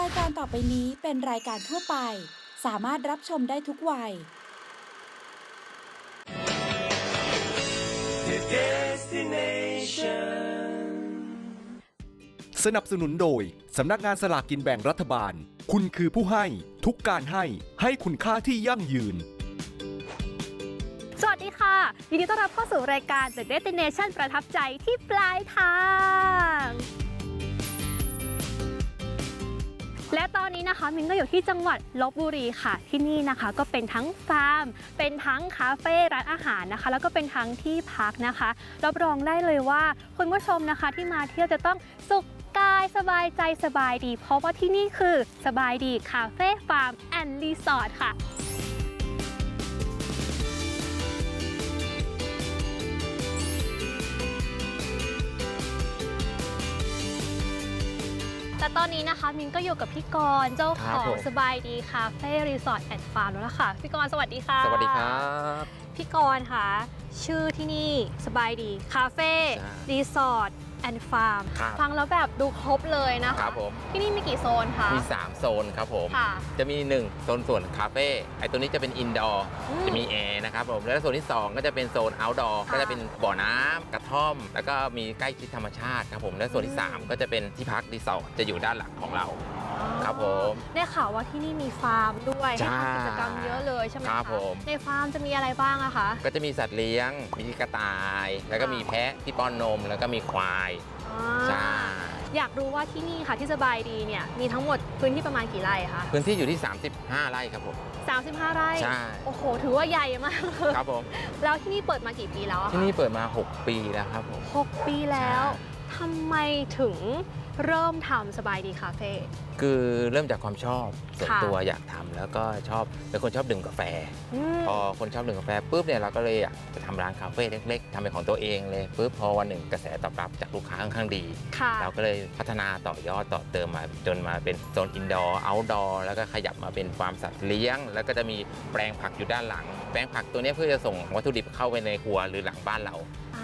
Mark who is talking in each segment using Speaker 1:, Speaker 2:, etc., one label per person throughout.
Speaker 1: รายการต่อไปนี้เป็นรายการทั่วไป สามารถรับชมได้ทุกวัย
Speaker 2: The destination.
Speaker 3: สนับสนุนโดย สำนักงานสลากกินแบ่งรัฐบาล คุณคือผู้ให้ ทุกการให้ ให้คุณค่าที่ยั่งยืน
Speaker 4: สวัสดีค่ะ ยินดีต้อนรับเข้าสู่รายการ The Destination ประทับใจที่ปลายทาง และตอนนี้นะคะมินก็อยู่ที่จังหวัดลบบุรีค่ะ ที่นี่นะคะก็เป็นทั้งฟาร์ม เป็นทั้งคาเฟ่ร้านอาหารนะคะ แล้วก็เป็นทั้งที่พักนะคะ รับรองได้เลยว่าคุณผู้ชมนะคะที่มาเที่ยวจะต้องสุขกายสบายใจสบายดี เพราะว่าที่นี่คือสบายดีคาเฟ่ฟาร์มแอนด์รีสอร์ทค่ะ แต่ตอนนี้นะคะมินก็อยู่กับพี่กรณ์เจ้าข
Speaker 5: ครับ
Speaker 4: อง
Speaker 5: ผม
Speaker 4: สบายดีคาเฟ่รีสอร์ทแอนด์ฟาร์มแล้วล่ะค่ะ พี่กรณ์สวัสดีค่ะ
Speaker 5: สวัสดีครับ
Speaker 4: พี่กรณ์ค่ะ ชื่อที่นี่สบายดีคาเฟ่
Speaker 5: ใช่
Speaker 4: รีสอร์ท แอนด์ฟาร์ม
Speaker 5: ครับ
Speaker 4: ฟังแล้วแบบดูครบเลยนะคะ
Speaker 5: ครับผม
Speaker 4: ที่นี่มีกี่โซนคะ
Speaker 5: มี 3 โซนครับผม
Speaker 4: ค่ะ
Speaker 5: จะมี 1 โซนส่วนคาเฟ่ไอตัวนี้จะเป็นอินดอร์
Speaker 4: อืม
Speaker 5: จะมีแอร์นะครับผม แล้วโซนที่ 2 ก็จะเป็นโซนเอาท์ดอร์
Speaker 4: ค่ะ
Speaker 5: ก็จะเป็นบ่อน้ำกระท่อม แล้วก็มีใกล้ชิดธรรมชาติครับผม และโซนที่
Speaker 4: อืม
Speaker 5: 3 ก็จะเป็นที่พักรีสอร์ทจะอยู่ด้านหลังของเรา ครับผม
Speaker 4: ได้ข่าวว่าที่นี่มีฟาร์มด้วยให้
Speaker 5: ใช่
Speaker 4: ทำกิจกรรมเยอะเลยใช่ไหม
Speaker 5: ครั
Speaker 4: คะ
Speaker 5: บผม
Speaker 4: ในฟาร์มจะมีอะไรบ้างอะคะ
Speaker 5: ก็จะมีสัตว์เลี้ยง มีกระต่าย แล้วก็มีแพะที่ป้อนนม แล้วก็มีควาย
Speaker 4: อ่า
Speaker 5: ใช่
Speaker 4: อยากรู้ว่าที่นี่ค่ะที่สบายดีเนี่ยมีทั้งหมดพื้นที่ประมาณกี่ไร่คะ
Speaker 5: พื้นที่อยู่ที่ 35 ไร่ครับผม
Speaker 4: 35 ไร่
Speaker 5: ใช่
Speaker 4: โอ้โห ถือว่าใหญ่มากเลย
Speaker 5: ครับผม
Speaker 4: แล้วที่นี่เปิดมากี่ปีแล้วอะ
Speaker 5: ที่
Speaker 4: คะ
Speaker 5: นี่เปิดมา 6 ปีแล้วครับผม
Speaker 4: หกปีแล้ว
Speaker 5: ใช่
Speaker 4: ทำไมถึง เริ่มทำสบายดีคาเฟ่
Speaker 5: คือเริ่มจากความชอบส่วน
Speaker 4: ค่ะ
Speaker 5: ตัวอยากทำแล้วก็ชอบเป็นคนชอบดื่มกาแฟ
Speaker 4: อืม
Speaker 5: พอคนชอบดื่มกาแฟปุ๊บเนี่ยเราก็เลยอยากจะทำร้านคาเฟ่เล็ก ๆทำเป็นของตัวเองเลยปุ๊บพอวันหนึ่งกระแสตอบรับจากลูกค้าค่อนข้างดี
Speaker 4: ค่ะ
Speaker 5: เราก็เลยพัฒนาต่อยอดต่อเติมมาจนมาเป็นโซนอินดอร์เอาท์ดอร์แล้วก็ขยับมาเป็นฟาร์มสัตว์เลี้ยง แล้วก็จะมีแปลงผักอยู่ด้านหลัง แปลงผักตัวเนี้ยเพื่อจะส่งวัตถุดิบเข้าไปในครัวหรือหลังบ้านเรา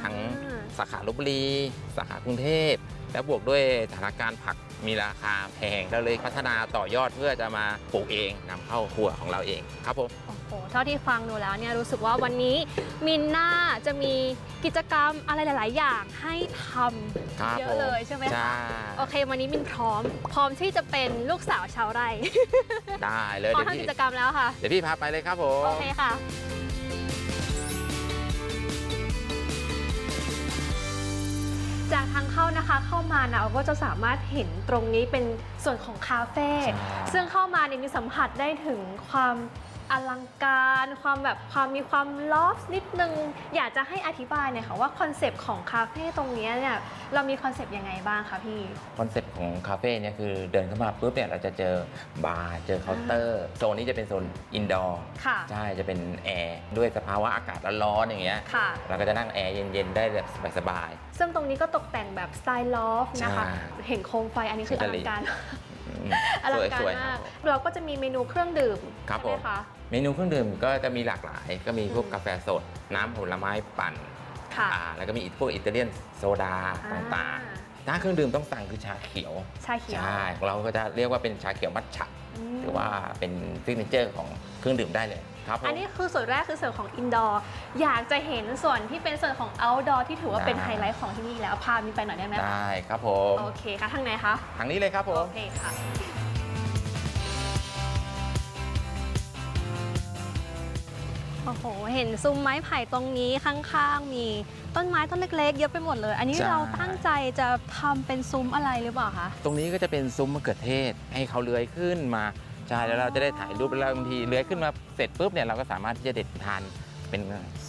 Speaker 5: ทั้ง
Speaker 4: อ่า
Speaker 5: สาขาลบบุรีสาขากรุงเทพ และบวกด้วยสถานการณ์ผักมีราคาแพงเราเลยพัฒนาต่อยอดเพื่อจะมาปลูกเองนำเข้าครัวของเราเองครับผม
Speaker 4: โอ้โหเท่าที่ฟังดูแล้วเนี่ยรู้สึกว่าวันนี้มินน่าจะมีกิจกรรมอะไรหลาย ๆ อย่างให้ท
Speaker 5: ครับำ
Speaker 4: เย
Speaker 5: ผ
Speaker 4: อะ
Speaker 5: ม
Speaker 4: เลยใช่ไหม
Speaker 5: ใช่
Speaker 4: คะโอเค วันนี้มินพร้อม พร้อมที่จะเป็นลูกสาวชาวไร่
Speaker 5: ได้เลย
Speaker 4: พร้อม
Speaker 5: เดี๋ยว
Speaker 4: ทำ
Speaker 5: พี่
Speaker 4: กิจกรรมแล้วค่ะ
Speaker 5: เดี๋ยวพี่พาไปเลยครับผม
Speaker 4: โอเคค่ะ จากทางเข้านะคะเข้ามานะเราก็จะสามารถเห็นตรงนี้เป็นส่วนของคาเฟ่
Speaker 5: ใช่
Speaker 4: ซึ่งเข้ามาเนี่ยมีสัมผัสได้ถึงความ อลังการความแบบความมีความลอฟนิดนึง อยากจะให้อธิบายหน่อยค่ะว่าคอนเซปต์ของคาเฟ่ตรงเนี้ยเนี่ยเรามีคอนเซปต์ยังไงบ้างคะพี่
Speaker 5: คอนเซ็ปต์ของคาเฟ่เนี่ยคือเดินเข้ามาปุ๊บเนี่ยเราจะเจอบาร์เจอเคาน์เตอร์โซนนี้จะเป็นโซนอินดอร์
Speaker 4: ค่ะ
Speaker 5: ใช่จะเป็นแอร์ด้วยสภาวะอากาศร้อนๆอย่างเงี้ย
Speaker 4: ค่ะ
Speaker 5: เราก็จะนั่งแอร์เย็นๆได้แบบสบาย
Speaker 4: ซึ่งตรงนี้ก็ตกแต่งแบบสไตล์ลอฟนะคะ
Speaker 5: ใช่
Speaker 4: เห็นโคมไฟอันนี้คืออลังการ
Speaker 5: ๆอืม
Speaker 4: อลังการ
Speaker 5: สวยๆค
Speaker 4: มา
Speaker 5: รั
Speaker 4: ก
Speaker 5: บผม
Speaker 4: เราก็จะมีเมนูเครื่องดื่ม
Speaker 5: ครับ
Speaker 4: ใช่ไหม
Speaker 5: ผม
Speaker 4: คะ
Speaker 5: เมนูเครื่องดื่มก็จะมีหลากหลาย ก็มีพวก
Speaker 4: อืม
Speaker 5: กาแฟสด น้ำผลไม้ปั่น
Speaker 4: ค่ะ
Speaker 5: อ่าแล้วก็มีพวกอิตาเลียนโซดาต่าง
Speaker 4: อ่
Speaker 5: ๆถ้าเครื่องดื่มต้องสั่งคือชาเขียว
Speaker 4: ชาเขียว
Speaker 5: ใช่ของเราก็จะเรียกว่าเป็นชาเขียวมัทฉะ
Speaker 4: ม
Speaker 5: หรือว่าเป็นซิกเนเจอร์ของเครื่องดื่มได้เลยครับผม
Speaker 4: อันนี้คือส่วนแรกคือส่วนของอินดอร์อยากจะเห็นส่วนที่เป็นส่วนของเอาท์ดอร์ที่ถือว่าเป็น
Speaker 5: ได้
Speaker 4: ไฮไลท์ของที่นี่แล้วพามีไปหน่อยได้ไหมคะ
Speaker 5: ได้ครับผม
Speaker 4: โอเคค่ะทางไหนคะ
Speaker 5: ทางนี้เลยครับผม
Speaker 4: โอเคค่ะ โอ้โห เห็นซุ้มไม้ไผ่ตรงนี้ข้างๆ มีต้นไม้ต้นเล็กๆ เยอะไปหมดเลย อันนี้
Speaker 5: ใช่
Speaker 4: เราตั้งใจจะทำเป็นซุ้มอะไรหรือเปล่าคะ
Speaker 5: ตรงนี้ก็จะเป็นซุ้มมะเขือเทศ ให้เขาเลื้อยขึ้นมาใช่แล้วเราจะได้ถ่ายรูปแล้วบางทีเลื้อยขึ้นมาเสร็จปุ๊บเนี่ยเราก็สามารถที่จะเด็ดทาน เป็น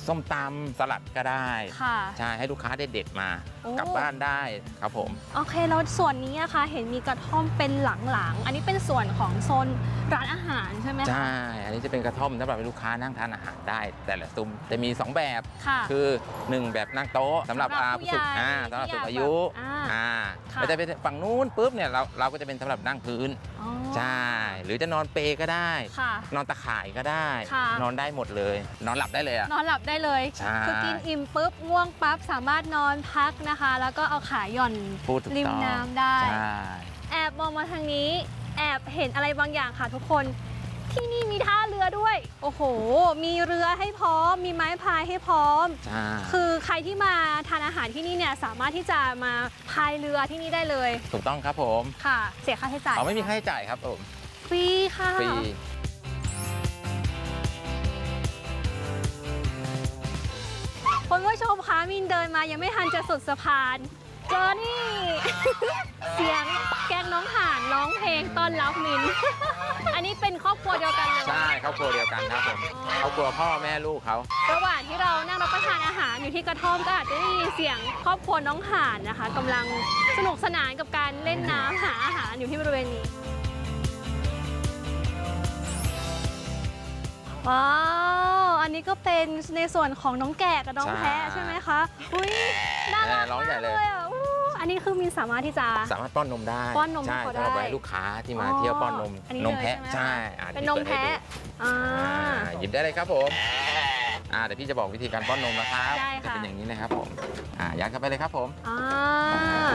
Speaker 5: ส้มตำสลัดก็ได้
Speaker 4: ค่ะ
Speaker 5: ใช่ให้ลูกค้าได้เด็ดมา
Speaker 4: โอ้
Speaker 5: กลับบ้านได้ครับผม
Speaker 4: โอเคแล้วส่วนนี้นะคะเห็นมีกระท่อมเป็นหลังๆ อันนี้เป็นส่วนของโซนร้านอาหารใช่ไหมคะ
Speaker 5: ใช่ อันนี้จะเป็นกระท่อมสำหรับให้ลูกค้านั่งทานอาหารได้ แต่ละซุ้มจะมี 2 แบบ
Speaker 4: ค่ะ
Speaker 5: คือ 1 แบบนั่งโต๊ะสำหรับ
Speaker 4: สำหรับ
Speaker 5: อ่า
Speaker 4: ผู้
Speaker 5: ผู้สูง
Speaker 4: ใหญ่
Speaker 5: อ่าสำหรับ
Speaker 4: ที่
Speaker 5: สูงอา
Speaker 4: อยาก
Speaker 5: ยุ
Speaker 4: แบบอ่า
Speaker 5: อ่า
Speaker 4: ค่ะ
Speaker 5: มันจะเป็นฝั่งนู้นปุ๊บเนี่ยเราเราก็จะเป็นสำหรับนั่งพื้น
Speaker 4: อ๋อ
Speaker 5: ใช่ หรือจะนอนเปก็ได้
Speaker 4: ค่ะ
Speaker 5: นอนตะข่ายก็ได้
Speaker 4: ค่ะ
Speaker 5: นอนได้หมดเลย นอนหลับได้เลยอะ
Speaker 4: นอนหลับได้เลย
Speaker 5: ใช่
Speaker 4: คือกินอิ่มปุ๊บง่วงปั๊บสามารถนอนพักนะคะ แล้วก็เอาขาหย่อน
Speaker 5: พูดถูก
Speaker 4: ริม
Speaker 5: ต้อง
Speaker 4: น้ำได้
Speaker 5: ใช่
Speaker 4: แอบมองมาทางนี้ แอบเห็นอะไรบางอย่างค่ะทุกคน ที่นี่มีท่าเรือด้วย โอ้โห มีเรือให้พร้อม มีไม้พายให้พร้อม
Speaker 5: ใช่
Speaker 4: คือใครที่มาทานอาหารที่นี่เนี่ยสามารถที่จะมาพายเรือที่นี่ได้เลย
Speaker 5: ถูกต้องครับผม
Speaker 4: ค่ะ เสียค่าใช้จ่าย
Speaker 5: เอาไม่มีค่าใช้จ่ายครับผม
Speaker 4: ฟรีค่ะ
Speaker 5: ฟรี
Speaker 4: คุณผู้ชมคะมินเดินมายังไม่ทันจะสุดสะพานเจอนี่ เสียงแกงน้องห่านร้องเพลงต้อนรับมิน อันนี้เป็นครอบครัวเดียวกันเลย
Speaker 5: ใช่ครอบครัวเดียวกันครับผมครอบครัวพ่อแม่ลูกเขา
Speaker 4: ระหว่างที่เรานั่งรับประทานอาหารอยู่ที่กระท่อมก็อาจจะได้ยินเสียงครอบครัวน้องห่านนะคะกำลังสนุกสนานกับการเล่นน้ำหาอาหารอยู่ที่บริเวณนี้ ว้าว อันนี้ก็เป็นในส่วนของน้องแกะกับน้องแพะใช่ไหมคะ อุ้ยน่ารัก
Speaker 5: ร้อง
Speaker 4: มา
Speaker 5: ใหญ่
Speaker 4: ก
Speaker 5: เลย
Speaker 4: เลยอะ อู้อันนี้คือมินสามารถที่จะ
Speaker 5: สามารถป้อนนมได้
Speaker 4: ป้อนนมให้
Speaker 5: ใช่
Speaker 4: เขาได้
Speaker 5: สำหรับไว้ให้ลูกค้าที่มา
Speaker 4: อ๋อ
Speaker 5: เที่ยวป้อนนม
Speaker 4: อันนี้
Speaker 5: นม
Speaker 4: เลย
Speaker 5: แพะ
Speaker 4: ใช่
Speaker 5: ใช่
Speaker 4: ไหม
Speaker 5: อะ
Speaker 4: เป็นน
Speaker 5: ดี๋ยว
Speaker 4: ม
Speaker 5: ปิดให้
Speaker 4: แพะ
Speaker 5: ดู
Speaker 4: อ่า
Speaker 5: อ่าหยิบได้เลยครับผมอ่าเดี๋ยวพี่จะบอกวิธีการป้อนนมนะครับ
Speaker 4: ได้
Speaker 5: จะ
Speaker 4: ค่ะ
Speaker 5: เป็นอย่างนี้นะครับผมอ่ายัดเข้าไปเลยครับผม
Speaker 4: อ่า
Speaker 5: อ่า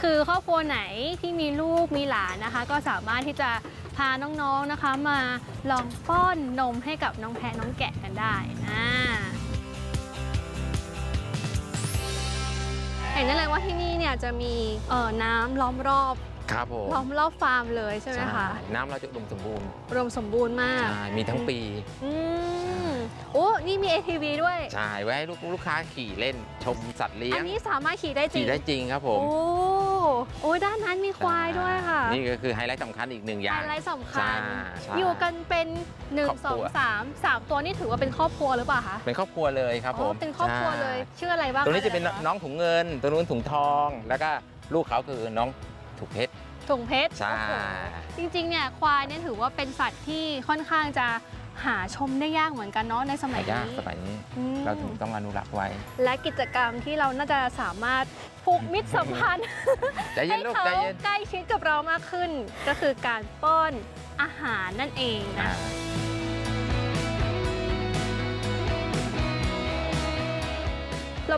Speaker 4: คือครอบครัวไหนที่มีลูกมีหลานนะคะ ก็สามารถที่จะพาน้องๆนะคะ มาลองป้อนนมให้กับน้องแพะน้องแกะกันได้นะ เห็นได้เลยว่าที่นี่เนี่ยจะมีเอ่อน้ำล้อมรอบ
Speaker 5: ครับผม
Speaker 4: ล้อมรอบฟาร์มเลยใช่ไหมคะ
Speaker 5: ใช่น้ำเราจะอุดมสมบูรณ์
Speaker 4: รวมสมบูรณ์มาก
Speaker 5: ใช่มีทั้งปี
Speaker 4: อืมโอ้นี่มี ATV ด้วย
Speaker 5: ใช่ ไว้ให้ลูกลูกค้าขี่เล่นชมสัตว์เลี้ย
Speaker 4: อั
Speaker 5: ง
Speaker 4: นนี้สามารถขี่ได้จริ
Speaker 5: ขี่
Speaker 4: ง
Speaker 5: ได้จริงครับผม
Speaker 4: โอ้โอ้ยด้านนั้นมีควายด้วยค่ะ
Speaker 5: นี่ก็คือไฮไลท์สำคัญอีกหนึ่งอย่าง
Speaker 4: ไฮไลท์สำคัญ
Speaker 5: ใช่ใช่
Speaker 4: อยู่กันเป็น
Speaker 5: ครอบครัว
Speaker 4: 1 2 3 3 ตัวนี่ถือว่าเป็นครอบครัวหรือเปล่าคะ
Speaker 5: เป็นครอบครัวเลยครับผ
Speaker 4: อ๋อ
Speaker 5: ม
Speaker 4: เป็นครอบครัวเลย
Speaker 5: ใช่
Speaker 4: ชื่ออะไรบ้าง
Speaker 5: ตรงนี้จะเป็น
Speaker 4: ค
Speaker 5: น้องถุงเงิน ตัวนู้นถุงทอง แล้วก็ลูกเขาคือน้อง ถุงเพชร
Speaker 4: ถุงเพชร
Speaker 5: ใช่
Speaker 4: โอ้โหจริงๆเนี่ยควายเนี่ยถือว่าเป็นสัตว์ที่ค่อนข้างจะหาชมได้ยากเหมือนกันเนาะในสมัย
Speaker 5: หายาก
Speaker 4: นี้
Speaker 5: สมัยนี้
Speaker 4: อืม
Speaker 5: เราถึงต้องอนุรักษ์ไว้
Speaker 4: และกิจกรรมที่เราน่าจะสามารถผูกมิตรสัมพันธ์
Speaker 5: ใจเย็
Speaker 4: ให้
Speaker 5: นลูก
Speaker 4: เขา
Speaker 5: ใจเย็น
Speaker 4: ใกล้ชิดกับเรามากขึ้น ก็คือการป้อนอาหารนั่นเองนะ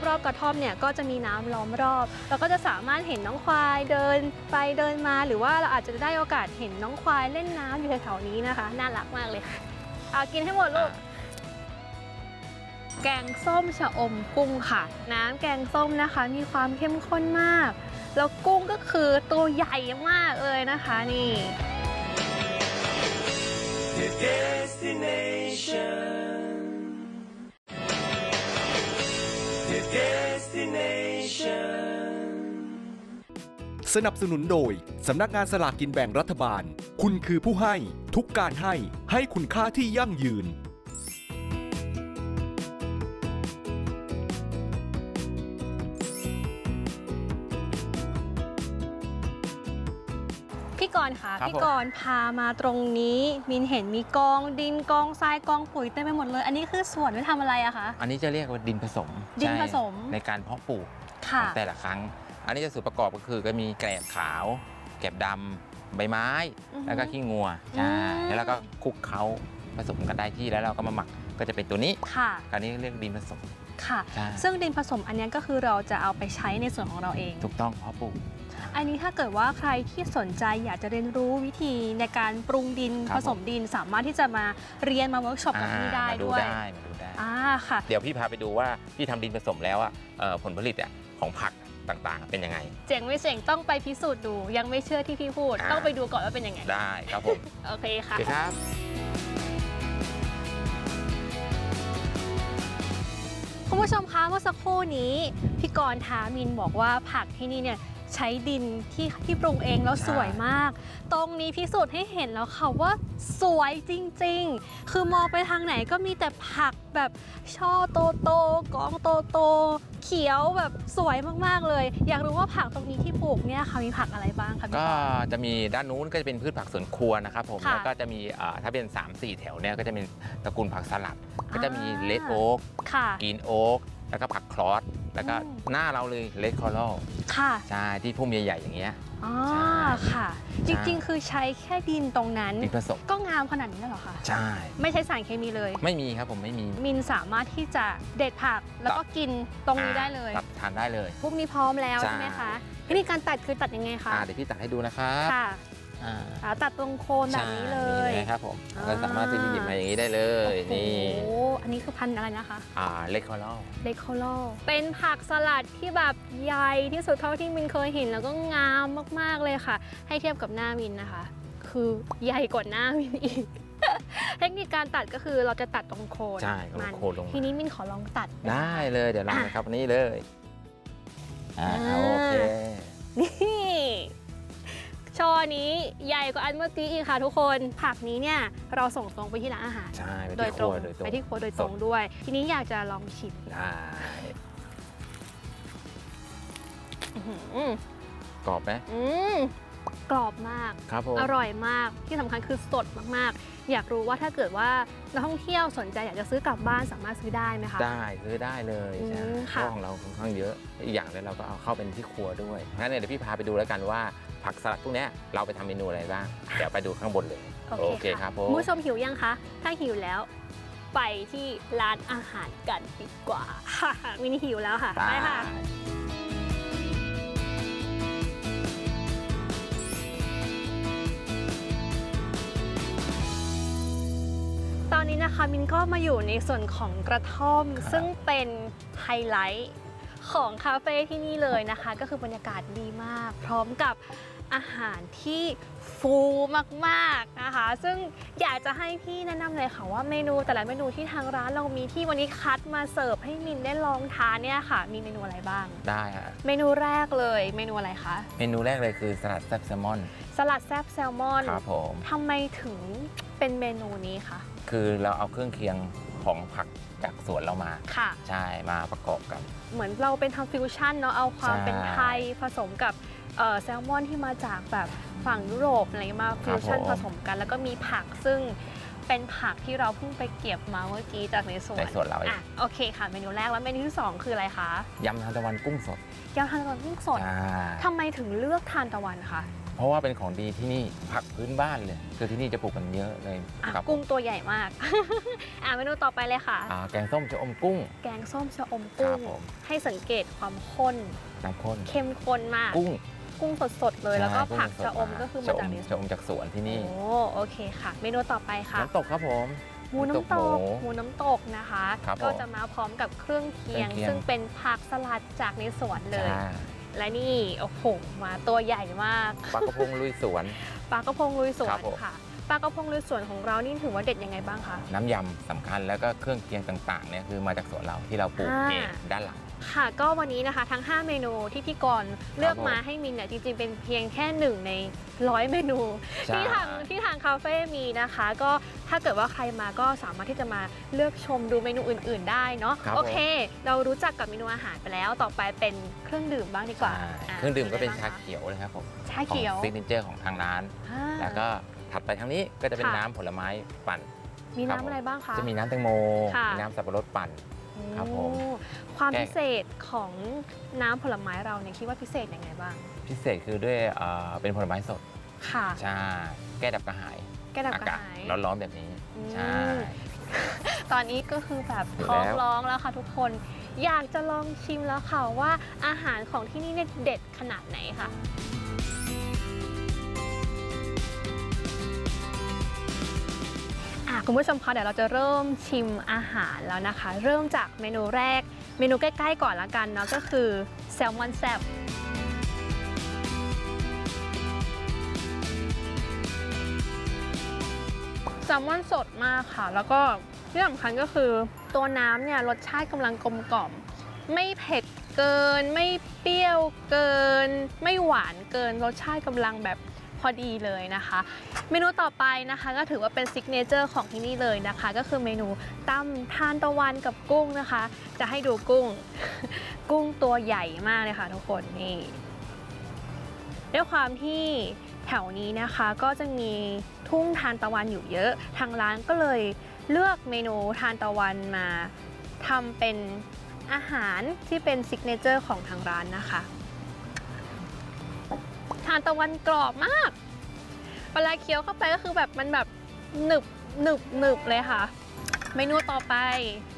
Speaker 4: รอบๆกระท่อมเนี่ยก็จะมีน้ำล้อมรอบ เราก็จะสามารถเห็นน้องควายเดินไปเดินมา หรือว่าเราอาจจะได้โอกาสเห็นน้องควายเล่นน้ำอยู่แถวๆนี้นะคะ น่ารักมากเลยค่ะเอากินให้หมดลูกแกงส้มชะอมกุ้งค่ะ น้ำแกงส้มนะคะ มีความเข้มข้นมาก แล้วกุ้งก็คือตัวใหญ่มากเลยนะคะนี่
Speaker 2: The destination. Destination.
Speaker 3: สนับสนุนโดย สำนักงานสลากกินแบ่งรัฐบาล คุณคือผู้ให้ ทุกการให้ ให้คุณค่าที่ยั่งยืน
Speaker 4: พี่กรณ์ค่ะ
Speaker 5: ครับ
Speaker 4: พี่กรณ์พามาตรงนี้มินเห็นมีกองดินกองทรายกองปุ๋ยเต็มไปหมดเลย อันนี้คือสวนไว้ทำอะไรอะคะ
Speaker 5: อันนี้จะเรียกว่าดินผสม
Speaker 4: ดินผสม
Speaker 5: ใช่ในการเพาะปลูก
Speaker 4: ค่ะ
Speaker 5: ของแต่ละครั้ง อันนี้จะส่วนประกอบก็คือก็มีแกลบขาว แกลบดำใบไม้
Speaker 4: อือฮึ
Speaker 5: แล้วก็ขี้งัวใช่
Speaker 4: อืม
Speaker 5: แล้วเราก็คลุกเคล้าผสมกันได้ที่แล้วเราก็มาหมักก็จะเป็นตัวนี้
Speaker 4: ค่ะ
Speaker 5: การนี้เรียกดินผสม
Speaker 4: ค่ะ
Speaker 5: ใช่
Speaker 4: ซึ่งดินผสมอันเนี้ยก็คือเราจะเอาไปใช้ในส่วนของเราเอง
Speaker 5: ถูกต้องเพาะปลูก
Speaker 4: อันนี้ถ้าเกิดว่าใครที่สนใจอยากจะเรียนรู้วิธีในการปรุงดิน
Speaker 5: ครับ
Speaker 4: ผสมดิน สามารถที่จะมาเรียนมาเวิร์กช็อปกับที่นี่ได้
Speaker 5: มาดู
Speaker 4: ด้วย
Speaker 5: ได้มาดูได้
Speaker 4: อ่าค่ะ
Speaker 5: เดี๋ยวพี่พาไปดูว่าพี่ทำดินผสมแล้วอะเอ่อผลผลิตอะของผักต่างๆ เป็นยังไง
Speaker 4: เจ๋งไม่เจ๋งต้องไปพิสูจน์ดู ยังไม่เชื่อที่พี่พูด
Speaker 5: อ่า
Speaker 4: ต้องไปดูก่อนว่าเป็นยังไง
Speaker 5: ได้ครับผม
Speaker 4: โอเคค่ะ
Speaker 5: โอเคครับ
Speaker 4: คุณผู้ชมคะเมื่อสักครู่นี้พี่กรณ์ทามินบอกว่าผักที่นี่เนี่ย ใช้ดินที่ที่ปรุงเองแล้ว
Speaker 5: ใช่
Speaker 4: สวยมาก ตรงนี้พิสูจน์ให้เห็นแล้วค่ะว่าสวยจริง ๆ คือมองไปทางไหนก็มีแต่ผักแบบช่อโตโตๆกองโตโตๆเขียวแบบสวยมากๆเลย อยากรู้ว่าผักตรงนี้ที่ปลูกเนี่ยค่ะมีผักอะไรบ้างคะพี่
Speaker 5: ก็
Speaker 4: กรณ์
Speaker 5: จะมีด้านนู้นก็จะเป็นพืชผักสวนครัวนะครับผม
Speaker 4: ค่ะ
Speaker 5: แล้วก็จะมีเอ่อถ้าเป็น 3 4 แถวเนี่ยก็จะเป็นตระกูลผักสลัด ก็จะมี
Speaker 4: อ่า
Speaker 5: เลดโอ๊ก
Speaker 4: ค่ะ
Speaker 5: กรีนโอ๊กแล้วก็ผักคลอส แล้วก็
Speaker 4: อืม
Speaker 5: หน้าเราเลยเลดคอรัล
Speaker 4: ค่ะ
Speaker 5: ใช่ที่พุ่มใหญ่ๆอย่างเงี้ย
Speaker 4: อ๋อ
Speaker 5: ใช่
Speaker 4: ค่ะ จริงๆ คือใช้แค่ดินตรงนั้น
Speaker 5: ดินผสม
Speaker 4: ก็งามขนาดนี้เลยเหรอคะ
Speaker 5: ใช่
Speaker 4: ไม่ใช้สารเคมีเลย
Speaker 5: ไม่มีครับผมไม่มี
Speaker 4: มินสามารถที่จะเด็ดผักแล้วก็กินตรงนี้ได้เลย
Speaker 5: ตัดทานได้เลย
Speaker 4: พวกนี้พร้อมแล้ว
Speaker 5: ใช่
Speaker 4: ใช่ไหมคะวิธีการตัดคือตัดยังไงคะ
Speaker 5: อ่าเดี๋ยวพี่ตัดให้ดูนะครับ
Speaker 4: ค่ะ
Speaker 5: อ่า
Speaker 4: อ่าตัดตรงโคนแบบนี้เลย
Speaker 5: ใช่นะครับผม
Speaker 4: อ่า
Speaker 5: เราสามารถที่จะหยิบมาอย่างนี้ได้เลย
Speaker 4: โอ้
Speaker 5: นี่
Speaker 4: โหอันนี้คือพันธุ์อะไรนะคะ
Speaker 5: อ่าเล็กคอลอ
Speaker 4: เลคโคโลเป็นผักสลัดที่แบบใหญ่ที่สุดเท่าที่มินเคยเห็นแล้วก็งามมากๆเลยค่ะ ให้เทียบกับหน้ามินนะคะ คือใหญ่กว่าหน้ามินอีก เทคนิคการตัดก็คือเราจะตัดตรงโคน
Speaker 5: ใช่เอา
Speaker 4: มัน
Speaker 5: โคนลงมา
Speaker 4: ทีนี้มินขอลองตัด
Speaker 5: ได้เลยเดี๋ยวลองนะครับนี่เลยอ่า
Speaker 4: อ่า
Speaker 5: โอเค
Speaker 4: นี่ ช่อนี้ใหญ่กว่าอันเมื่อกี้อีกค่ะทุกคน ผักนี้เนี่ยเราส่งตรงไปที่ร้านอาหาร
Speaker 5: ใช่ไป
Speaker 4: โดย
Speaker 5: ที่ค
Speaker 4: ตร
Speaker 5: รั
Speaker 4: ง
Speaker 5: วโดยตรง
Speaker 4: ไปที่ครัวโดยตรงด้วย ทีนี้อยากจะลองชิม
Speaker 5: ได้
Speaker 4: อื้อหือก
Speaker 5: รอบไหม
Speaker 4: อืม กรอบมาก
Speaker 5: ครับผม
Speaker 4: อร่อยมากที่สำคัญคือสดมากๆ อยากรู้ว่าถ้าเกิดว่านักท่องเที่ยวสนใจอยากจะซื้อกลับบ้านสามารถซื้อได้ไหมคะ
Speaker 5: ได้ซื้อได้เลย
Speaker 4: อืม
Speaker 5: ใช่
Speaker 4: ค่ะ
Speaker 5: เพราะของเราค่อนข้างเยอะอีกอย่างเลยเราก็เอาเข้าเป็นที่ครัวด้วยงั้นเนี่ยเดี๋ยวพี่พาไปดูแล้วกันว่าผักสลัดพวกเนี้ยเราไปทำเมนูอะไรบ้างเดี๋ยวไปดูข้างบนเลย โอเคครับผม
Speaker 4: ณผู้ชมหิวยังคะ ถ้าหิวแล้ว ไปที่ร้านอาหารกันดีกว่า มินหิวแล้วค่ะ ไปค่ะตอ นนี้นะคะมินก็มาอยู่ในส่วนของกระท่อม
Speaker 5: ครับ
Speaker 4: ซึ่งเป็นไฮไลท์ของคาเฟ่ที่นี่เลยนะคะ ก็คือบรรยากาศดีมาก พร้อมกับอาหารที่ฟูมากๆนะคะ ซึ่งอยากจะให้พี่แนะนำเลยค่ะว่าเมนูแต่ละเมนูที่ทางร้านเรามีที่วันนี้คัดมาเสิร์ฟให้มินได้ลองทานเนี่ยค่ะ มีเมนูอะไรบ้าง
Speaker 5: ได้ฮะ
Speaker 4: เมนูแรกเลยเมนูอะไรคะ
Speaker 5: เมนูแรกเลยคือสลัดแซ่บแซลมอน
Speaker 4: สลัดแซบแซลมอน
Speaker 5: ครับผม
Speaker 4: ทำไมถึงเป็นเมนูนี้คะ
Speaker 5: คือเราเอาเครื่องเคียงของผักจากสวนเรามา
Speaker 4: ค่ะ
Speaker 5: ใช่ มาประกอบกัน
Speaker 4: เหมือนเราเป็นทำฟิวชั่นเนาะเอาความ
Speaker 5: ใช่
Speaker 4: เป็นไทยผสมกับเอ่อแซลมอนที่มาจากแบบฝั่งยุโรปอะไรมาฟิวชั่น
Speaker 5: ผม
Speaker 4: ผสมกัน แล้วก็มีผักซึ่งเป็นผักที่เราเพิ่งไปเก็บมาเมื่อกี้จากในสวน
Speaker 5: ในสวนเราเอง
Speaker 4: อะโอเคค่ะเมนูแรกแล้วเมนูที่สองคืออะไรคะ
Speaker 5: ยำทานตะวันกุ้งสด
Speaker 4: ยำทานตะวันกุ้งสด
Speaker 5: ใช่
Speaker 4: ทำไมถึงเลือกทานตะวันคะ
Speaker 5: เพราะว่าเป็นของดีที่นี่ผักพื้นบ้านเลยคือที่นี่จะปลูกกันเยอะเลย
Speaker 4: อะ
Speaker 5: ครับ
Speaker 4: กุ้งตัวใหญ่มาก อะเมนูต่อไปเลยค่ะ
Speaker 5: อ่าแกงส้มชะอมกุ้ง
Speaker 4: แกงส้มชะอม
Speaker 5: ครั
Speaker 4: กุ้
Speaker 5: บ
Speaker 4: ง
Speaker 5: ผม
Speaker 4: ให้สังเกตความข้น
Speaker 5: น้ำข้น
Speaker 4: เข้มข้นมาก
Speaker 5: กุ้ง
Speaker 4: กุ้งสดๆเลย แล้วก็
Speaker 5: ใช่
Speaker 4: ผัก
Speaker 5: งสด
Speaker 4: ชะอมก็คือมาจากในส
Speaker 5: ชะ
Speaker 4: วน
Speaker 5: อมจากสวนที่นี่
Speaker 4: โอ้โอเคค่ะ เมนูต่อไปค่ะ
Speaker 5: น้ำตกครับผม
Speaker 4: หมูน้ำตก
Speaker 5: หมู
Speaker 4: หมูน้ำตกนะคะ
Speaker 5: ครับ
Speaker 4: ก็
Speaker 5: ผม
Speaker 4: จะมาพร้อมกับเครื่องเคียง
Speaker 5: เครื่องเคียง
Speaker 4: ซึ่งเป็นผักสลัดจากในสวนเลย
Speaker 5: ใช่
Speaker 4: และนี่โอ้โหมาตัวใหญ่มาก
Speaker 5: ปลากระพงลุยสวน
Speaker 4: ปลากระพงลุยสว
Speaker 5: ครั
Speaker 4: น
Speaker 5: บผม
Speaker 4: ค่ะปลากระพงลุยสวนของเรานี่ถือว่าเด็ดยังไงบ้างคะ
Speaker 5: น้ำยำสำคัญแล้วก็เครื่องเคียงต่างๆเนี่ยคือมาจากสวนเราที่เราปลูก
Speaker 4: อ่า
Speaker 5: เองด้านหลัง
Speaker 4: ค่ะก็วันนี้นะคะทั้ง 5 เมนูที่พี่กรณ์เลือก
Speaker 5: ผม
Speaker 4: มาให้มินเนี่ยจริงๆเป็นเพียงแค่หนึ่งในร้อยเมนู
Speaker 5: ใช่
Speaker 4: ที่ทางที่ทางคาเฟ่มีนะคะ ก็ถ้าเกิดว่าใครมาก็สามารถที่จะมาเลือกชมดูเมนูอื่น ๆ ได้เนาะ
Speaker 5: ครับ
Speaker 4: โอเค เรารู้จักกับเมนูอาหารไปแล้วต่อไปเป็นเครื่องดื่มบ้างดีกว่า
Speaker 5: ใช่
Speaker 4: อะ
Speaker 5: เครื่องดื่มก็เป็นชา
Speaker 4: อะไรบ้งคะ
Speaker 5: เขียวเลยครับผม
Speaker 4: ชาเขียว
Speaker 5: ซิกเนเจอร์ของทางร้าน
Speaker 4: อ่า
Speaker 5: แล้วก็ถัดไปทางนี้ก็จะเป็น
Speaker 4: ค่ะ
Speaker 5: น้ำผลไม้ปั่น
Speaker 4: มี
Speaker 5: ครับ
Speaker 4: น้ำ
Speaker 5: ผม
Speaker 4: อะไรบ้างคะ
Speaker 5: จะมีน้ำแตงโม
Speaker 4: ค่ะ
Speaker 5: มีน้ำสับปะรดปั่น ครับผม
Speaker 4: โอ้ความ
Speaker 5: แกง
Speaker 4: พิเศษของน้ำผลไม้เราเนี่ยคิดว่าพิเศษยังไงบ้าง
Speaker 5: พิเศษคือด้วยเอ่อเป็นผลไม้สด
Speaker 4: ค่ะ
Speaker 5: ใช่แก้ดับกระหาย
Speaker 4: แก้ดับ
Speaker 5: อาก
Speaker 4: ระ
Speaker 5: กาศ
Speaker 4: หาย
Speaker 5: ร้อนๆแบบนี้
Speaker 4: อืม
Speaker 5: ใช่
Speaker 4: ตอนนี้ก็คือแบบ
Speaker 5: อยู่
Speaker 4: ท้อง
Speaker 5: แล้ว
Speaker 4: ร้องแล้วค่ะทุกคน อยากจะลองชิมแล้วค่ะว่าอาหารของที่นี่เนี่ยเด็ดขนาดไหนค่ะ คุณผู้ชมคะเดี๋ยวเราจะเริ่มชิมอาหารแล้วนะคะ เริ่มจากเมนูแรก เมนูใกล้ๆก่อนละกันเนาะก็คือแซลมอนแซบแซลมอนสดมากค่ะ แล้วก็ที่สำคัญก็คือตัวน้ำเนี่ยรสชาติกำลังกลมกล่อม ไม่เผ็ดเกิน ไม่เปรี้ยวเกิน ไม่หวานเกินรสชาติกำลังแบบ พอดีเลยนะคะ เมนูต่อไปนะคะก็ถือว่าเป็นซิกเนเจอร์ของที่นี่เลยนะคะ ก็คือเมนูตำทานตะวันกับกุ้งนะคะ จะให้ดูกุ้ง กุ้งตัวใหญ่มากเลยค่ะทุกคนนี่ด้วยความที่แถวนี้นะคะก็จะมีทุ่งทานตะวันอยู่เยอะ ทางร้านก็เลยเลือกเมนูทานตะวันมาทำเป็นอาหารที่เป็นซิกเนเจอร์ของทางร้านนะคะ ทานตะวันกรอบมากเวลาเคี้ยวเข้าไปก็คือแบบมันแบบหนึบหนึบหนึบเลยค่ะ เมนูต่อไป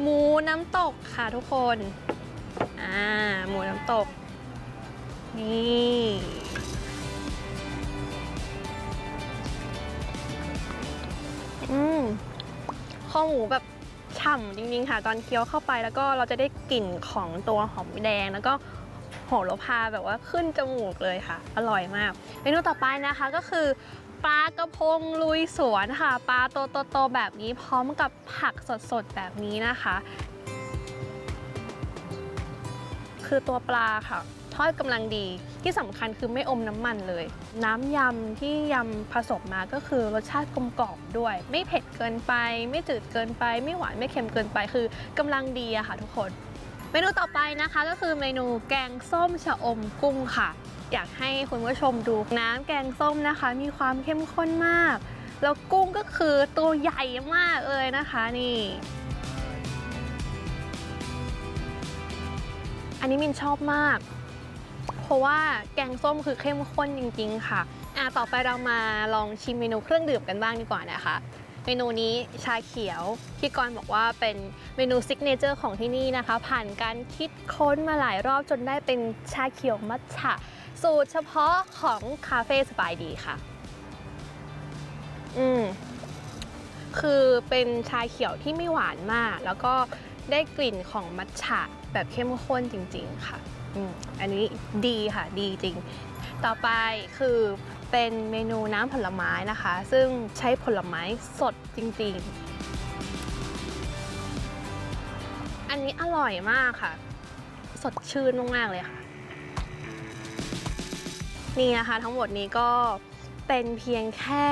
Speaker 4: หมูน้ำตกค่ะทุกคนอ่าหมูน้ำตก นี่อืมข้อหมูแบบฉ่ำจริงๆค่ะ ตอนเคี้ยวเข้าไปแล้วก็เราจะได้กลิ่นของตัวหอมแดงแล้วก็ โหระพาแบบว่าขึ้นจมูกเลยค่ะ อร่อยมากเมนูต่อไปนะคะก็คือปลากระพงลุยสวนค่ะ ปลาโตๆๆแบบนี้พร้อมกับผักสดๆแบบนี้นะคะ คือตัวปลาค่ะทอดกำลังดีที่สำคัญคือไม่อมน้ำมันเลย น้ำยำที่ยำผสมมาก็คือรสชาติกลมกล่อมด้วย ไม่เผ็ดเกินไป ไม่จืดเกินไป ไม่หวานไม่เค็มเกินไปคือกำลังดีอะค่ะทุกคน เมนูต่อไปนะคะก็คือเมนูแกงส้มชะอมกุ้งค่ะ อยากให้คุณผู้ชมดูน้ำแกงส้มนะคะ มีความเข้มข้นมาก แล้วกุ้งก็คือตัวใหญ่มากเลยนะคะนี่ อันนี้มินชอบมาก เพราะว่าแกงส้มคือเข้มข้นจริงๆค่ะอะ ต่อไปเรามาลองชิมเมนูเครื่องดื่มกันบ้างดีกว่านะคะ เมนูนี้ชาเขียวพี่กรณ์บอกว่าเป็นเมนูซิกเนเจอร์ของที่นี่นะคะ ผ่านการคิดค้นมาหลายรอบจนได้เป็นชาเขียวมัทฉะ สูตรเฉพาะของคาเฟ่สบายดีค่ะ อืมคือเป็นชาเขียวที่ไม่หวานมาก แล้วก็ได้กลิ่นของมัทฉะแบบเข้มข้นจริง ๆ ค่ะ อืมอันนี้ดีค่ะ ดีจริง ต่อไปคือ เป็นเมนูน้ำผลไม้นะคะ ซึ่งใช้ผลไม้สดจริงๆ อันนี้อร่อยมากค่ะ สดชื่นมากๆเลยค่ะ นี่นะคะทั้งหมดนี้ก็เป็นเพียงแค่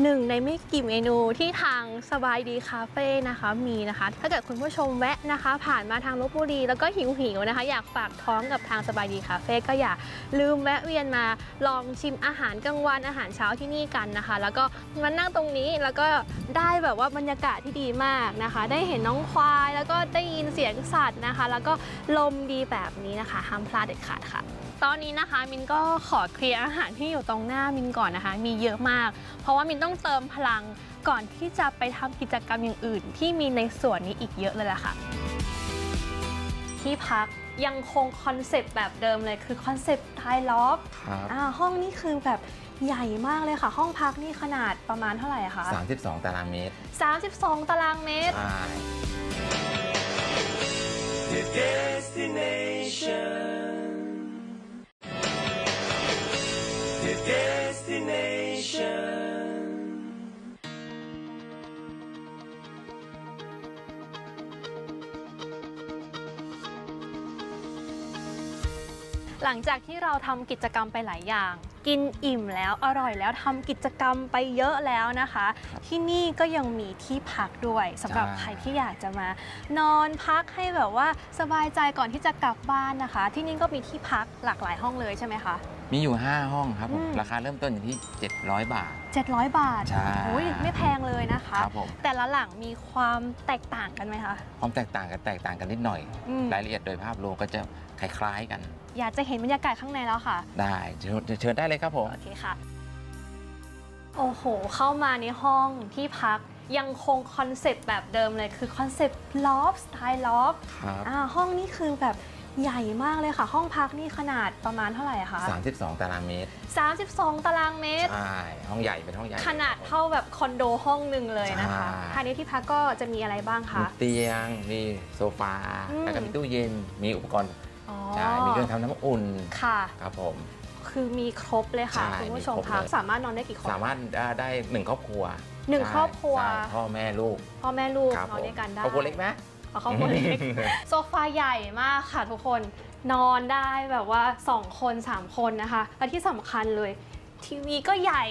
Speaker 4: หนึ่งในไม่กี่เมนูที่ทางสบายดีคาเฟ่นะคะมีนะคะ ถ้าเกิดคุณผู้ชมแวะนะคะ ผ่านมาทางลบบุรีแล้วก็หิวหิวนะคะ อยากฝากท้องกับทางสบายดีคาเฟ่ก็อย่าลืมแวะเวียนมาลองชิมอาหารกลางวันอาหารเช้าที่นี่กันนะคะ แล้วก็มานั่งตรงนี้แล้วก็ได้แบบว่าบรรยากาศที่ดีมากนะคะ ได้เห็นน้องควาย แล้วก็ได้ยินเสียงสัตว์นะคะ แล้วก็ลมดีแบบนี้นะคะห้ามพลาดเด็ดขาดค่ะ ตอนนี้นะคะ มินก็ขอเคลียร์อาหารที่อยู่ตรงหน้ามินก่อนนะคะ มีเยอะมาก เพราะว่ามินต้องเติมพลังก่อนที่จะไปทำกิจกรรมอย่างอื่น ที่มีในส่วนนี้อีกเยอะเลยล่ะค่ะ ที่พักยังคงคอนเซปต์แบบเดิมเลยคือคอนเซปต์ไทยล็อก
Speaker 5: ครับ
Speaker 4: อ่าห้องนี่คือแบบใหญ่มากเลยค่ะ ห้องพักนี่ขนาดประมาณเท่าไหร่อะคะ
Speaker 5: 32 ตารางเมตร
Speaker 4: 32 ตารางเมตร
Speaker 5: ใช่
Speaker 2: The destination.
Speaker 4: หลังจากที่เราทำกิจกรรมไปหลายอย่าง กินอิ่มแล้วอร่อยแล้วทำกิจกรรมไปเยอะแล้วนะคะ ที่นี่ก็ยังมีที่พักด้วยสำหรับใครที่อยากจะมา นอนพักให้แบบว่าสบายใจก่อนที่จะกลับบ้านนะคะ ที่นี่ก็มีที่พักหลากหลายห้องเลยใช่ไหมคะ
Speaker 5: มีอยู่ 5 ห้องครับผม
Speaker 4: อืม
Speaker 5: ราคาเริ่มต้นอยู่ที่ 700 บาท
Speaker 4: 700 บาท
Speaker 5: ใช่
Speaker 4: โอ้ยไม่แพงเลยนะคะ
Speaker 5: ครับผม
Speaker 4: แต่ละหลังมีความแตกต่างกันไหมคะ
Speaker 5: ความแตกต่างกันแตกต่างกันนิดหน่อย
Speaker 4: อืม
Speaker 5: รายละเอียดโดยภาพรวมก็จะคล้ายๆกัน
Speaker 4: อยากจะเห็นบรรยากาศข้างในแล้วค่ะ
Speaker 5: ได้เชิญเชิญได้เลยครับผม
Speaker 4: โอเคค่ะ โอ้โห เข้ามาในห้องที่พักยังคงคอนเซปต์แบบเดิมเลยคือคอนเซปต์ลอฟสไตล์ลอฟ
Speaker 5: ครับ
Speaker 4: อ่าห้องนี้คือแบบ ใหญ่มากเลยค่ะ ห้องพักนี่ขนาดประมาณเท่าไหร่อะคะ
Speaker 5: 32 ตารางเมตร
Speaker 4: 32 ตารางเมตร
Speaker 5: ใช่ ห้องใหญ่เป็นห้องใหญ่
Speaker 4: ขนาดเท่าแบบคอนโดห้องหนึ่งเลยนะคะ
Speaker 5: ใช่
Speaker 4: ภายในที่พักก็จะมีอะไรบ้าง
Speaker 5: มี
Speaker 4: คะ
Speaker 5: เตียง มีโซฟา
Speaker 4: อืม
Speaker 5: แล้วก็มีตู้เย็น มีอุปกรณ์
Speaker 4: อ๋อ
Speaker 5: ใช่มีเครื่องทำน้ำอุ่น
Speaker 4: ค่ะ
Speaker 5: ครับผม
Speaker 4: คือมีครบเลยค่ะ
Speaker 5: ใช่
Speaker 4: คุณผู้ชม
Speaker 5: มีครบ
Speaker 4: คะ
Speaker 5: เลย
Speaker 4: สามารถนอนได้กี่คน
Speaker 5: สามารถได้ได้หนึ่งครอบครัว
Speaker 4: หนึ่ง
Speaker 5: ใช่
Speaker 4: ครอบครัว
Speaker 5: ใช่พ่อแม่ลูก
Speaker 4: พ่อแม่ลูก
Speaker 5: ครับ
Speaker 4: นอนด้วยกันได้
Speaker 5: ครอบครัวเล็กไหม
Speaker 4: เอาครอบครัวเล็กโซฟาใหญ่มากค่ะทุกคนนอนได้แบบว่า 2 คน 3 คนนะคะและที่สำคัญเลย ทีวีก็ใหญ่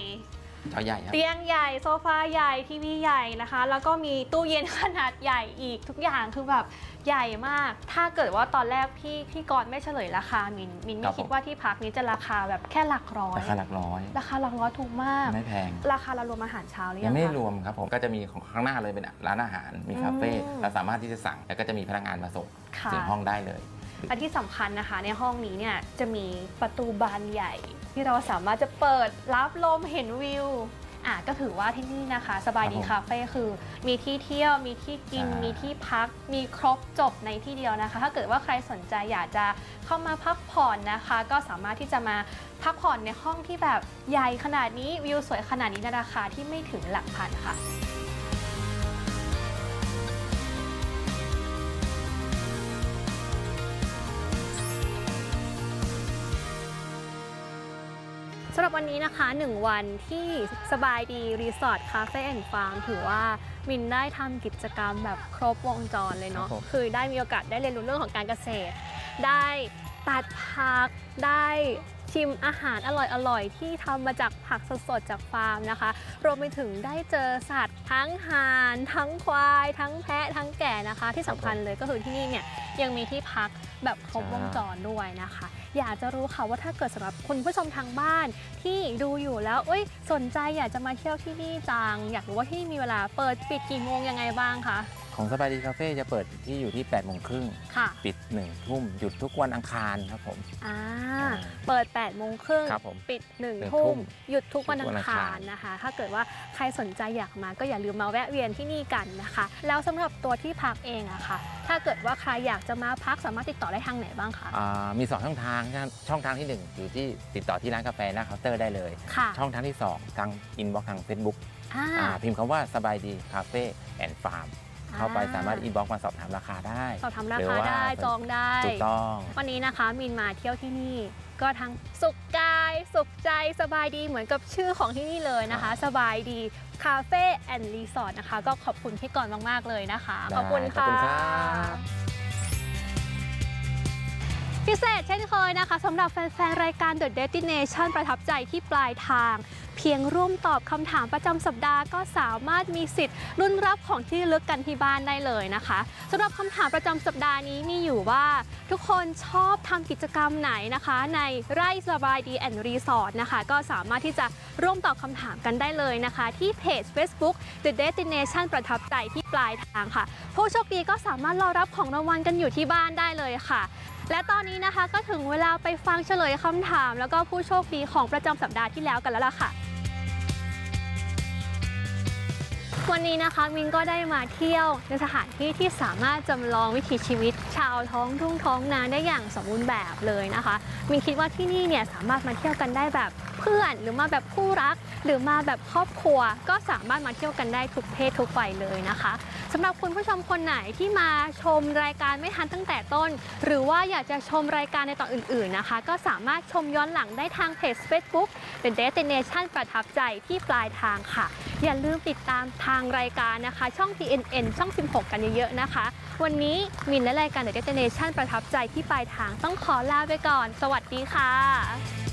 Speaker 5: จอใหญ่ครับ
Speaker 4: เตียงใหญ่โซฟาใหญ่ทีวีใหญ่นะคะ แล้วก็มีตู้เย็นขนาดใหญ่อีกทุกอย่างคือแบบใหญ่มาก ถ้าเกิดว่าตอนแรกพี่พี่กรณ์ไม่เฉลยราคามินมิน
Speaker 5: ครั
Speaker 4: ไม่
Speaker 5: บ
Speaker 4: คิด
Speaker 5: ผม
Speaker 4: ว่าที่พักนี้จะราคาแบบแค่หลักร้อย
Speaker 5: ราคาหลักร้อย
Speaker 4: ราคาหลักร้อยถูกมาก
Speaker 5: ไม่แพง
Speaker 4: ราคาเรารวมอาหารเช้าหรือ
Speaker 5: ยั
Speaker 4: ยังง
Speaker 5: ไม่
Speaker 4: คะ
Speaker 5: รวมครับผมก็จะมีของข้างหน้าเลยเป็นร้านอาหารมีคาเฟ่
Speaker 4: อืม
Speaker 5: เราสามารถที่จะสั่งแล้วก็จะมีพนักงานมาส่ง
Speaker 4: ค่ะ
Speaker 5: ถึงห้องได้เลย
Speaker 4: และที่สำคัญนะคะในห้องนี้เนี่ยจะมีประตูบานใหญ่ ที่เราสามารถจะเปิดรับลมเห็นวิวอะก็ถือว่าที่นี่นะคะ สบายดี
Speaker 5: ครับผม
Speaker 4: คาเฟ่คือ มีที่เที่ยวมีที่กิน
Speaker 5: ใช่
Speaker 4: มีที่พัก มีครบจบในที่เดียวนะคะ ถ้าเกิดว่าใครสนใจอยากจะเข้ามาพักผ่อนนะคะ ก็สามารถที่จะมาพักผ่อนในห้องที่แบบใหญ่ขนาดนี้วิวสวยขนาดนี้ในราคาที่ไม่ถึงหลักพันค่ะำหรับวันนี้นะคะ 1 วันที่สบายดีรีสอร์ทคาเฟ่แอนด์ฟาร์มถือว่ามินได้ทำกิจกรรมแบบครบวงจรเลยเนาะ
Speaker 5: ครับผม
Speaker 4: คือได้มีโอกาสได้เรียนรู้เรื่องของการเกษตร ได้ตัดผักได้ชิมอาหารอร่อยๆ ที่ทำมาจากผักสดๆ จากฟาร์มนะคะ รวมไปถึงได้เจอสัตว์ทั้งห่าน ทั้งควาย ทั้งแพะ ทั้งแก่นะคะ ที่สำคัญเลยก็คือที่นี่เนี่ยยังมีที่พัก แบบครบวงจรด้วยนะคะ อยากจะรู้ค่ะว่าถ้าเกิดสำหรับคุณผู้ชมทางบ้านที่ดูอยู่แล้วเอ้ยสนใจอยากจะมาเที่ยวที่นี่จัง อยากรู้ว่าที่นี่มีเวลาเปิดปิดกี่โมงยังไงบ้างคะ
Speaker 5: ของสบายดีคาเฟ่จะเปิดที่อยู่ที่8โมงครึ่ง
Speaker 4: ค่ะ
Speaker 5: ปิด1ทุ่มหยุดทุกวันอังคารครับผม
Speaker 4: อ่า
Speaker 5: อ่า
Speaker 4: เปิด8โมงครึ่ง
Speaker 5: ครับผม
Speaker 4: ปิด
Speaker 5: หนึ่ง
Speaker 4: 1
Speaker 5: ทุ่
Speaker 4: ทุ่ม
Speaker 5: ม
Speaker 4: หยุดทุกวัน
Speaker 5: ทุ
Speaker 4: อั
Speaker 5: กวัน
Speaker 4: ง
Speaker 5: อัง
Speaker 4: คา
Speaker 5: คารร
Speaker 4: นะคะ ถ้าเกิดว่าใครสนใจอยากมาก็อย่าลืมมาแวะเวียนที่นี่กันนะคะ แล้วสำหรับตัวที่พักเองอะค่ะ ถ้าเกิดว่าใครอยากจะมาพักสามารถติดต่อได้ทางไหนบ้างคะ
Speaker 5: อ่ามี 2 ช่องทางช่องทางที่ 1 อยู่ที่ติดต่อที่ร้านกาแฟหน้าเคาน์เตอร์ได้เลย
Speaker 4: ค่ะ
Speaker 5: ช่องทางที่ 2 ทางอินบ็อกทาง Facebook
Speaker 4: อ่า
Speaker 5: อ่าพิมพ์คำว่าสบายดีคาเฟ่แอนด์ฟาร์ม เข้าไปสามารถอินบ็อกมาสอบถามราคาได้
Speaker 4: สอบถามรา
Speaker 5: หรือ
Speaker 4: คา
Speaker 5: ว่า
Speaker 4: ได้จองได้
Speaker 5: ถูกต้อง
Speaker 4: วันนี้นะคะมินมาเที่ยวที่นี่ ก็ทั้งสุขกาย สุขใจสบายดีเหมือนกับชื่อของที่นี่เลยนะคะ สบายดีคาเฟ่แอนด์รีสอร์ทนะคะ ก็ขอบคุณพี่กรณ์มาก ๆ เลยนะคะ ขอบคุณ
Speaker 5: ได้ขอบ
Speaker 4: ค่ะ
Speaker 5: คุณครับ
Speaker 4: พิเศษเช่นเคยนะคะสำหรับแฟนๆ รายการ The Destination ประทับใจที่ปลายทาง เพียงร่วมตอบคำถามประจำสัปดาห์ก็สามารถมีสิทธิ์รุ่นรับของที่ลึกกันที่บ้านได้เลยนะคะสำหรับคำถามประจำสัปดาห์นี้มีอยู่ว่า ทุกคนชอบทำกิจกรรมไหนนะคะ ในไร่สบายดีแอนด์รีสอร์ทนะคะ ก็สามารถที่จะร่วมตอบคำถามกันได้เลยนะคะ ที่เพจ Facebook The Destination ประทับใจที่ปลายทางค่ะผู้โชคดีก็สามารถรอรับของรางวัลกันอยู่ที่บ้านได้เลยค่ะ และตอนนี้นะคะก็ถึงเวลาไปฟังเฉลยคำถาม แล้วก็ผู้โชคดีของประจำสัปดาห์ที่แล้วกันแล้วล่ะค่ะ วันนี้นะคะมินก็ได้มาเที่ยวในสถานที่ที่สามารถจำลองวิถีชีวิต ชาวท้องทุ่งท้องนาได้อย่างสมบูรณ์แบบเลยนะคะมินคิดว่าที่นี่เนี่ยสามารถมาเที่ยวกันได้แบบ เพื่อนหรือมาแบบคู่รัก หรือมาแบบครอบครัว ก็สามารถมาเที่ยวกันได้ทุกเพศทุกวัยเลยนะคะสำหรับคุณผู้ชมคนไหนที่มาชมรายการไม่ทันตั้งแต่ต้น หรือว่าอยากจะชมรายการในตอนอื่นๆนะคะ ก็สามารถชมย้อนหลังได้ทางเพจ Facebook The Destination ประทับใจที่ปลายทางค่ะ อย่าลืมติดตามทางรายการนะคะ ช่อง TNN ช่อง 16 กันเยอะๆนะคะ วันนี้มินและรายการ The Destination ประทับใจที่ปลายทางต้องขอลาไปก่อน สวัสดีค่ะ